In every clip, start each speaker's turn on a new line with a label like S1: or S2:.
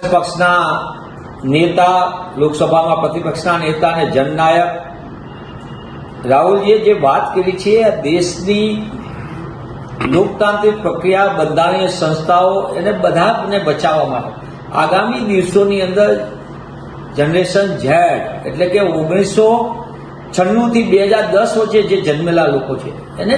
S1: પક્ષના નેતા, લોકસભામાં પ્રતિપક્ષના નેતા અને જનનાયક. રાહુલજીએ જે વાત કરી છે, આ દેશની લોકતાંત્રિક પ્રક્રિયા બંધારણીય સંસ્થાઓ એને બધાને બચાવવા માટે. આગામી દિવસોની અંદર જનરેશન ઝેડ એટલે કે ઓગણીસો છન્નુંથી બે હજાર દસ વચ્ચે જે જન્મેલા લોકો છે, એને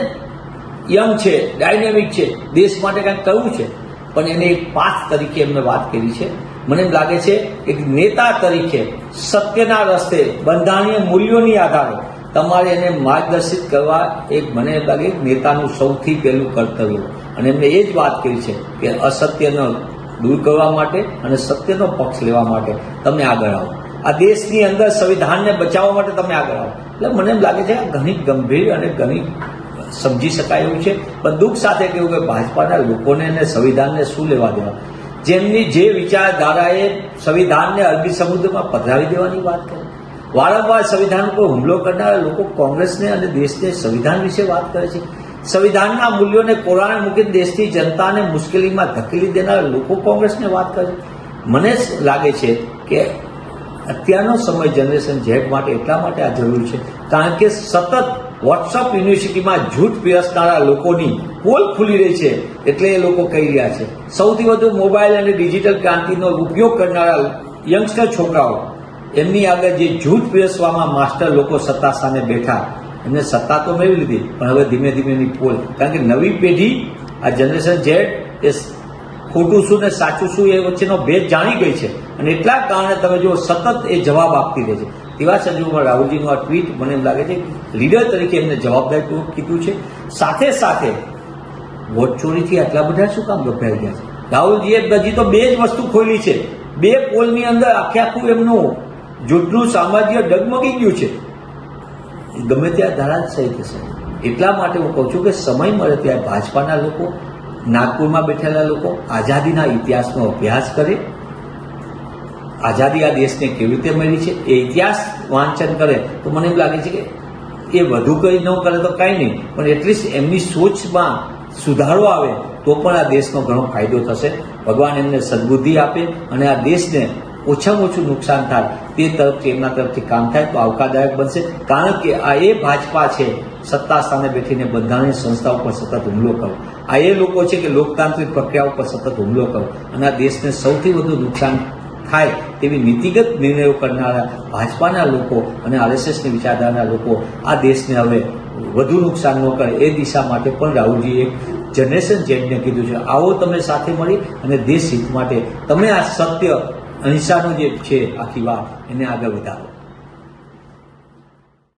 S1: યંગ છે, ડાયનેમિક છે, દેશ માટે કંઈક કયું છે? પણ એને એક પાથ તરીકે એમને વાત કરી છે. મને એમ લાગે છે એક નેતા તરીકે સત્યના રસ્તે બંધારણીય મૂલ્યોની આધારે તમારે એને માર્ગદર્શિત કરવા એક મને એમ લાગે નેતાનું સૌથી પહેલું કર્તવ્ય. અને એમને એ જ વાત કરી છે કે અસત્યનો દૂર કરવા માટે અને સત્યનો પક્ષ લેવા માટે તમે આગળ આવો. આ દેશની અંદર સંવિધાનને બચાવવા માટે તમે આગળ આવો. એટલે મને એમ લાગે છે આ ઘણી ગંભીર અને ઘણી સમજી શકાય એવું છે. પણ દુઃખ સાથે કેવું કે ભાજપાના લોકોને અને સંવિધાનને શું લેવા દેવા? જેમની જે વિચારધારાએ સંવિધાનને અરબી સમુદ્રમાં પધરાવી દેવાની વાત કરે. વારંવાર સંવિધાન પર હુમલો કરનારા લોકો કોંગ્રેસને અને દેશને સંવિધાન વિશે વાત કરે છે. સંવિધાનના મૂલ્યોને કોરાણે મૂકીને દેશની જનતાને મુશ્કેલીમાં ધકેલી દેનારા લોકો કોંગ્રેસને વાત કરે છે. મને લાગે છે કે અત્યારનો સમય જનરેશન ઝેડ માટે એટલા માટે આ જરૂરી છે. કારણ કે સતત વોટ્સઅપ યુનિવર્સિટીમાં જૂઠ પીરસનારા લોકોની પોલ ખુલી રહી છે. એટલે એ લોકો કહી રહ્યા છે. સૌથી વધુ મોબાઈલ અને ડિજિટલ ક્રાંતિનો ઉપયોગ કરનારા યંગસ્ટર છોકરાઓ, એમની આગળ જે જૂઠ પીરસવામાં માસ્ટર લોકો સત્તા સામે બેઠા, એમને સત્તા તો મેળવી લીધી, પણ હવે ધીમે ધીમે એની પોલ. કારણ કે નવી પેઢી, આ જનરેશન ઝેડ, એ ખોટું શું ને સાચું શું એ વચ્ચેનો ભેદ જાણી ગઈ છે. અને એટલા કારણે તમે જો સતત એ જવાબ આપતી રહે છે. તેવા સંજોગોમાં રાહુલજીનું આ ટ્વીટ મને એમ લાગે છે લીડર તરીકે એમને જવાબદારીપૂર્વક કીધું છે. સાથે સાથે વોટ ચોરીથી આટલા બધા શું કામ ગભરાઈ ગયા છે? રાહુલજીએ હજી તો બે જ વસ્તુ ખોલી છે. બે પોલની અંદર આખે આખું એમનું જૂઠનું સામ્રાજ્ય ડગમગી ગયું છે. ગમે ત્યાં ધારા જ સહી થશે એટલા માટે હું કહું છું કે સમય મળે ત્યારે ભાજપાના લોકો, નાગપુરમાં બેઠેલા લોકો આઝાદીના ઇતિહાસનો અભ્યાસ કરે આઝાદી આ દેશને કેવી રીતે મળી છે? એ ઇતિહાસ વાંચન કરે તો મને એમ લાગે છે કે એ વધુ કંઈ ન કરે તો કાંઈ નહીં, પણ એટલીસ્ટ એમની સોચમાં સુધારો આવે તો પણ આ દેશનો ઘણો ફાયદો થશે. ભગવાન એમને સદબુદ્ધિ આપે અને આ દેશને ઓછામાં ઓછું નુકસાન થાય. તે તરફથી, એમના તરફથી કામ થાય તો આવકારદાયક બનશે. કારણ કે આ એ ભાજપા છે, સત્તા સ્થાને બેઠીને બંધારણીય સંસ્થા ઉપર સતત હુમલો કરો. આ એ લોકો છે કે લોકતાંત્રિક પ્રક્રિયા ઉપર સતત હુમલો કરો. અને આ દેશને સૌથી વધુ નુકસાન થાય તેવી નીતિગત નિર્ણયો કરનારા ભાજપાના લોકો અને આરએસએસની વિચારધારાના લોકો આ દેશને હવે વધુ નુકસાન ન કરે એ દિશા માટે પણ રાહુલજીએ જનરેશન જેડને કીધું છે, આવો તમે સાથે મળી અને દેશ હિત માટે. તમે આ સત્ય અહિંસાનો જે છે, આખી વાત એને આગળ વધારો.